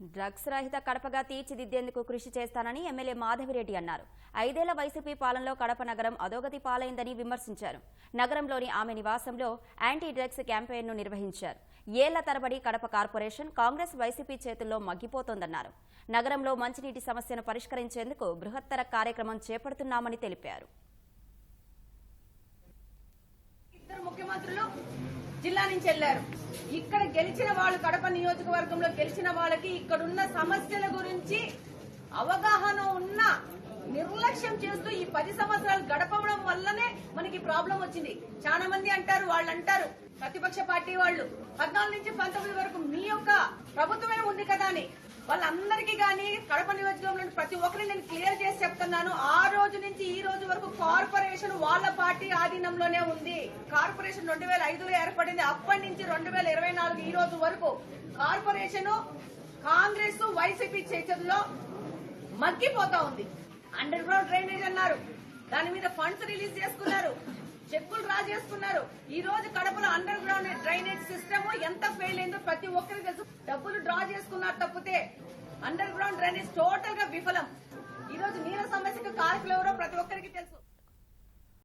Drugs రహిత కడపగా తీర్చిదిద్దేందుకు కృషి చేస్తానని ఎమ్మెల్యే మాధవిరెడ్డి అన్నారు. ఐదేళ్ళ వైసీపీ పాలనలో కడప నగరం అధోగతి పాలైందని విమర్శించారు. నగరంలోని ఆమె నివాసంలో యాంటీ డ్రగ్స్ క్యాంపెయిన్ను నిర్వహించారు. ఏళ్ళ తరబడి కడప కార్పొరేషన్ కాంగ్రెస్ వైసీపీ చేతుల్లో మగ్గిపోతోందన్నారు. నగరంలో మంచినీటి సమస్యను పరిష్కరించేందుకు బృహత్తర కార్యక్రమం చేపడుతున్నామని తెలిపారు. ముఖ్యమంత్రులు జిల్లా నుంచి వెళ్ళారు ఇక్కడ గెలిచిన వాళ్ళు కడప నియోజకవర్గంలో గెలిచిన వాళ్ళకి ఇక్కడున్న సమస్యల గురించి అవగాహన ఉన్న నిర్లక్ష్యం చేస్తూ ఈ పది సంవత్సరాలు గడపడం వల్లనే మనకి ప్రాబ్లం వచ్చింది. చాలా మంది అంటారు వాళ్ళు అంటారు ప్రతిపక్ష పార్టీ వాళ్ళు పద్నాలుగు నుంచి పంతొమ్మిది వరకు మీ యొక్క ప్రభుత్వమే ఉంది కదా అని. వాళ్ళందరికీ గాని కడప నియోజకవర్గంలో ప్రతి ఒక్కరిని నేను క్లియర్ చెప్తున్నాను ఆ రోజు నుంచి ఈ రోజు వరకు కార్పొరేషన్ వాళ్ళ పార్టీ ఆధీనంలోనే ఉంది. కార్పొరేషన్ రెండు వేల ఐదులో ఏర్పడింది. అప్పటి నుంచి రెండు వేల ఇరవై నాలుగు ఈ రోజు వరకు కార్పొరేషన్ కాంగ్రెస్ వైసీపీ చేతుల్లో మగ్గిపోతా ఉంది. అండర్ గ్రౌండ్ డ్రైనేజ్ అన్నారు. దాని మీద ఫండ్స్ రిలీజ్ చేసుకున్నారు. చెక్కులు డ్రా చేసుకున్నారు ఈ రోజు కడపలో అండర్ గ్రౌండ్ డ్రైనేజ్ సిస్టమ్ ఎంత ఫెయిల్ అయిందో ప్రతి ఒక్కరికి తెలుసు. డబ్బులు డ్రా చేసుకున్నారు తప్పితే అండర్ గ్రౌండ్ డ్రైనేజ్ టోటల్గా విఫలం. ఈ రోజు నీళ్ళ